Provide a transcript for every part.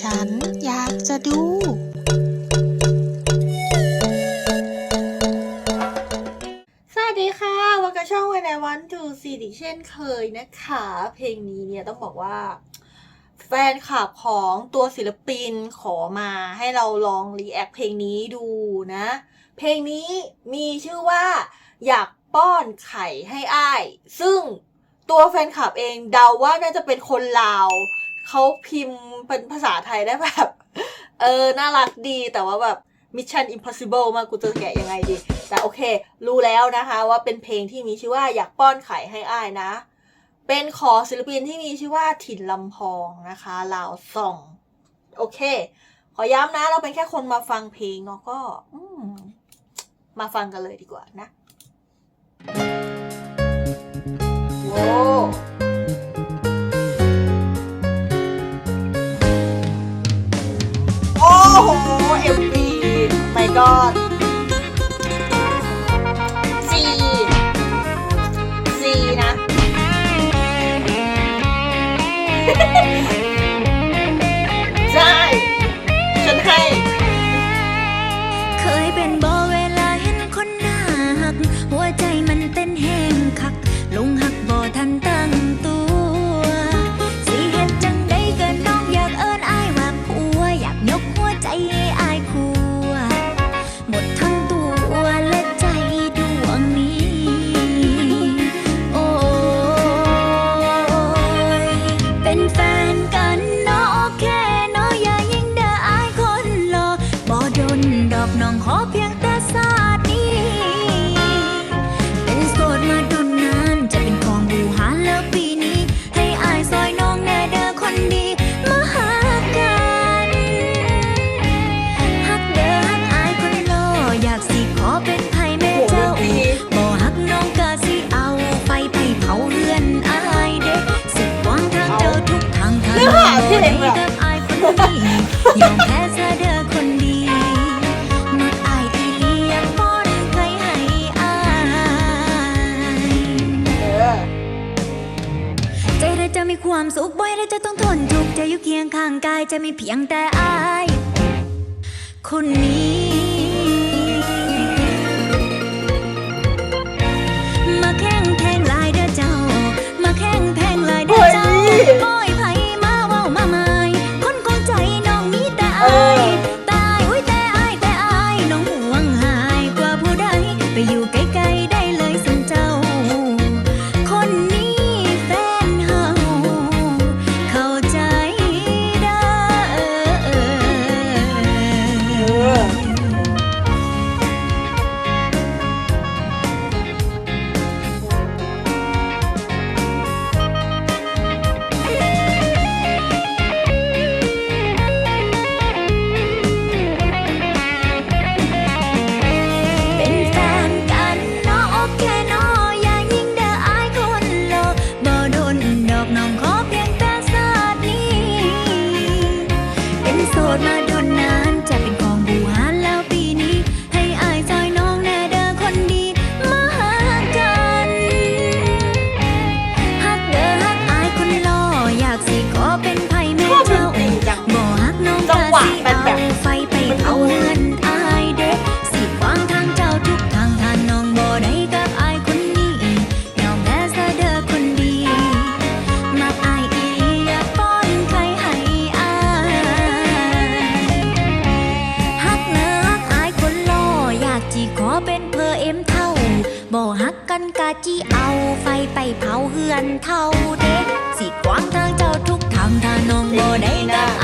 ฉันอยากจะดูสวัสดีค่ะวากาช่องวันไอวันทูซีดิเช่นเคยนะคะ เพลงนี้เนี่ยต้องบอกว่า แฟนคลับของตัวศิลปินขอมาให้เราลองรีแอคเพลงนี้ดูนะ เพลงนี้มีชื่อว่าอยากป้อนไข่ให้อ้าย ซึ่งตัวแฟนคลับเองเดาว่าน่าจะเป็นคนลาว เขาพิมพ์เป็นภาษาไทยได้แบบ เออ น่ารักดีแต่ว่าแบบ Mission Impossible มากกูจะแกะยังไงดี แต่โอเค รู้แล้วนะคะว่าเป็นเพลงที่มีชื่อว่าอยากป้อนไข่ให้อ้ายนะ เป็นขอศิลปินที่มีชื่อว่าถิ่นลำพองนะคะลาวซอง โอเค ขอย้ำนะเราเป็นแค่คนมาฟังเพลงเนาะก็มมาฟังกันเลยดีกว่านะโว้ ไม่ก็ซี ซีนะ อยคนนี้ยอมแพ้ซะเด้อคนดีมักอายที่เลี้ยงป้อนเคยให้อายเออใจเราจะมีความสุขบ่อยเราจะต้องทนทุกข์จอยู่เคียงข้างกายจะมีเพียงแต่อาย คนนี้ เป็นเพอเอ็มเท่าบ่ฮักกันกะจีเอาไฟไปเผาเฮือนเท่าเด็กสิกวางทางเจ้าทุกทางทาน้องบ่ได้กันะ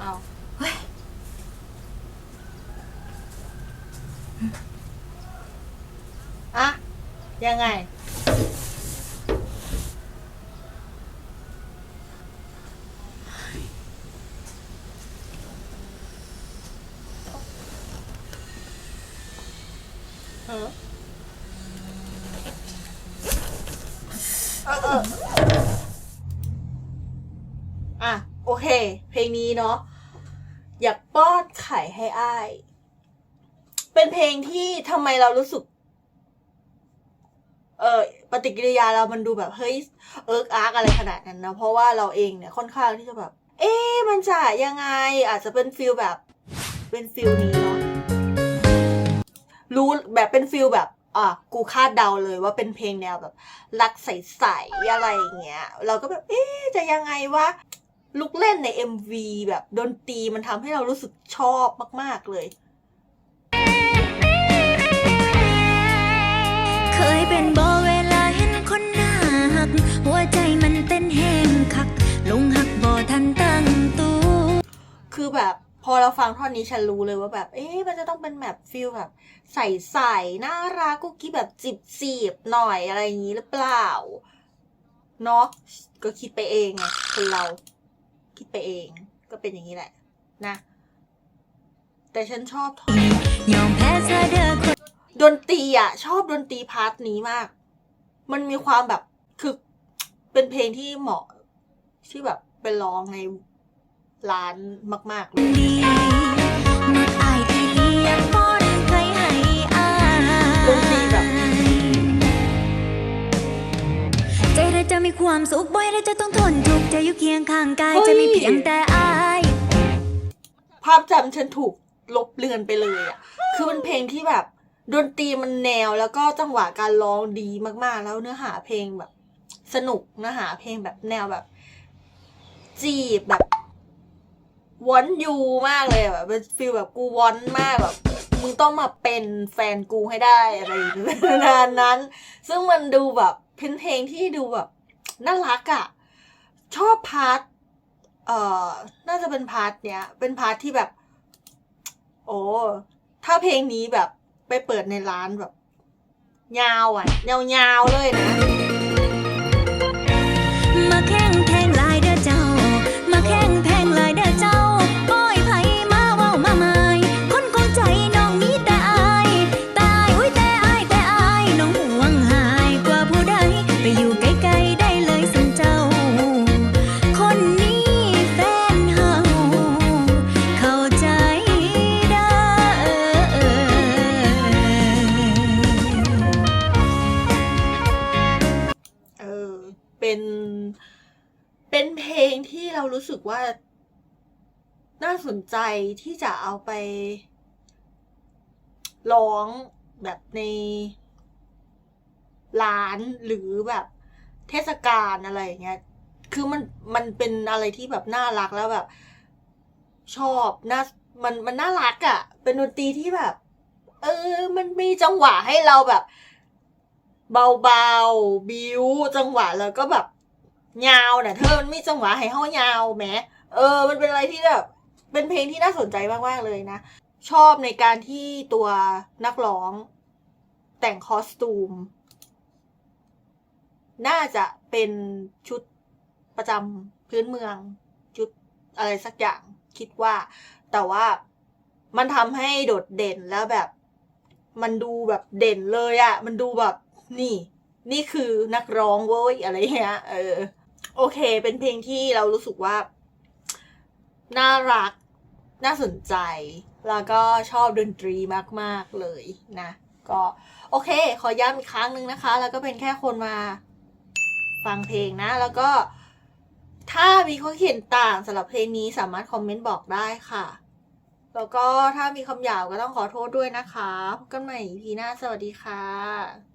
เอาเฮ้ยอะยังไง เออเออเอออะ โอเค เพลงนี้เนาะ อยากป้อนไข่ให้อ้าย เป็นเพลงที่ทำไมเรารู้สึก เออปฏิกิริยาเรามันดูแบบเฮ้ยเอิร์กอาร์กอะไรขนาดนั้นนะเพราะว่าเราเองเนี่ยค่อนข้างที่จะแบบ เอ๊ะมันจะยังไง อาจจะเป็นฟิลแบบ เป็นฟิลนี้เนาะรู้แบบเป็นฟิลแบบอะกูคาดเดาเลยว่าเป็นเพลงแนวแบบ รักใสๆอะไรอย่างเงี้ย เราก็แบบ เอ๊ะจะยังไงวะ ลุกเล่นใน MV แบบดนตรีมันทำให้เรารู้สึกชอบมาก ๆ เลย เคยเป็นบ่เวลาเห็นคนหน้าหัก หัวใจมันเต้นแห้งคัก ลงหักบ่ทันตั้งตัวคือแบบพอเราฟังท่อนนี้ฉันรู้เลยว่าแบบ เอ๊ะมันจะต้องเป็นแบบฟิลแบบ ใสๆน่ารักกุ๊กกิ๊บแบบจิบจีบๆหน่อยอะไรอย่างนี้หรือเปล่า เนาะก็คิดไปเองไงคนเรา คิดไปเอง ก็เป็นอย่างนี้แหละนะ แต่ฉันชอบท่อนยอมแพ้ซะเด้อคนดนตรีอะ ชอบดนตรีพาร์ทนี้มาก มันมีความแบบคือเป็นเพลงที่เหมาะที่แบบไปร้องในร้านมาก ๆ เลย ใจเราจะมีความสุขบ่อยเราจะต้องทนทุกข์จะอยู่เคียงข้างกายเฮ้ย จะมีเพียงแต่อายภาพจำฉันถูกลบเลือนไปเลยอะคือมันเพลงที่แบบ ดนตรีมันแนวแล้วก็จังหวะการร้องดีมากๆ แล้วเนื้อหาเพลงแบบ สนุกเนื้อหาเพลงแบบแนวแบบ จีบแบบวอนยูมากเลยอะแบบเป็นฟีลแบบกูวอนมากแบบมึงต้องมาเป็นแฟนกูให้ได้อะไรประมาณนั้น ซึ่งมันดูแบบ เป็นเพลงที่ดูแบบน่ารักอะ่ะ ชอบพาร์ทเอ่อน่าจะเป็นพาร์ทเนี้ย เป็นพาร์ทที่แบบ โอ้ถ้าเพลงนี้แบบไปเปิดในร้านแบบยาวอะยาวๆเลยนะ เป็น เป็นเพลงที่เรารู้สึกว่า น่าสนใจที่จะเอาไปร้องแบบในร้านหรือแบบเทศกาลอะไรอย่างเงี้ย คือมันมันเป็นอะไรที่แบบน่ารักแล้วแบบ ชอบน่ามันมันน่ารักอะ่ะ เป็นดนตรีที่แบบ เออ มันมีจังหวะให้เราแบบ เบาๆ บิวจังหวะแล้วก็แบบยาวเนี่ยเธอมันไมีจังหวะให้ห้อยาวแหมเออ มันเป็นอะไรที่แบบเป็นเพลงที่น่าสนใจมากๆเลยนะ ชอบในการที่ตัวนักร้อง แต่งคอสตูม น่าจะเป็นชุดประจำพื้นเมือง ชุดอะไรสักอย่างคิดว่า แต่ว่ามันทำให้โดดเด่นแล้วแบบ มันดูแบบเด่นเลยอะมันดูแบบ นี่ นี่คือนักร้องเว้ยอะไรเงี้ยเออ โอเค เป็นเพลงที่เรารู้สึกว่า น่ารัก น่าสนใจ แล้วก็ชอบดนตรีมาก ๆ เลยนะ ก็โอเค ขอย้ำอีกครั้งหนึ่งนะคะ แล้วก็เป็นแค่คนมาฟังเพลงนะ แล้วก็ถ้ามีข้อเขียนต่างสำหรับเพลงนี้สามารถคอมเมนต์บอกได้ค่ะ แล้วก็ถ้ามีคำหยาบก็ต้องขอโทษด้วยนะคะ พบกันใหม่ EP หน้า สวัสดีค่ะ